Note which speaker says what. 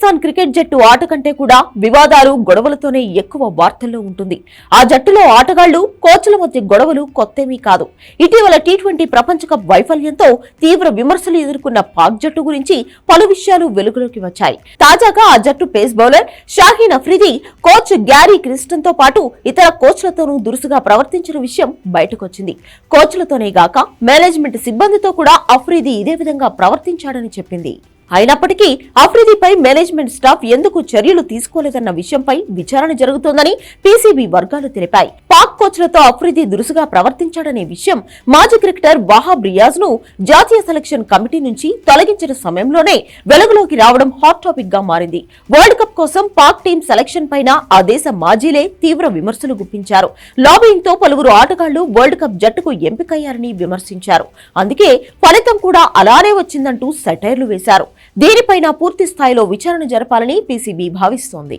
Speaker 1: Pakistan cricket జట్టు ఆట కంటే కూడా వివాదాలు గొడవలతోనే ఎక్కువ వార్తల్లో ఉంటుంది. ఆ జట్టులో ఆటగాళ్ళు కోచ్ల మధ్య గొడవలు కొత్తేమీ కాదు. ఇటీవల టీ ట్వంటీ ప్రపంచ కప్ వైఫల్యంతో తీవ్ర విమర్శలు ఎదుర్కొన్న పాక్ జట్టు గురించి పలు విషయాలు వెలుగులోకి వచ్చాయి. తాజాగా ఆ జట్టు pace bowler Shaheen Afridi coach Gary క్రిస్టన్తో పాటు ఇతర కోచ్లతోనూ దురుసుగా ప్రవర్తించిన విషయం బయటకొచ్చింది. కోచ్లతోనే గాక మేనేజ్మెంట్ సిబ్బందితో కూడా అఫ్రిది ఇదే విధంగా ప్రవర్తించాడని చెప్పింది. అయినప్పటికీ అఫ్రిదిపై మేనేజ్మెంట్ స్టాఫ్ ఎందుకు చర్యలు తీసుకోలేదన్న విషయంపై విచారణ జరుగుతోందని పీసీబీ వర్గాలు తెలిపాయి. పాక్ కోచ్లతో అఫ్రిది దురుసుగా ప్రవర్తించాడనే విషయం మాజీ క్రికెటర్ వాహాబ్ రియాజ్ను జాతీయ సెలక్షన్ కమిటీ నుంచి తొలగించిన సమయంలోనే వెలుగులోకి రావడం హాట్ టాపిక్గా మారింది. వరల్డ్ కప్ కోసం పాక్ టీం సెలక్షన్ పైన ఆ దేశ మాజీలే తీవ్ర విమర్శలు గుప్పించారు. లాబింగ్తో పలువురు ఆటగాళ్ళు వరల్డ్ కప్ జట్టుకు ఎంపికయ్యారని విమర్శించారు. అందుకే ఫలితం కూడా అలానే వచ్చిందంటూ సెటైర్లు వేశారు. దీనిపైన పూర్తి స్థాయిలో విచారణ జరపాలని పీసీబీ భావిస్తోంది.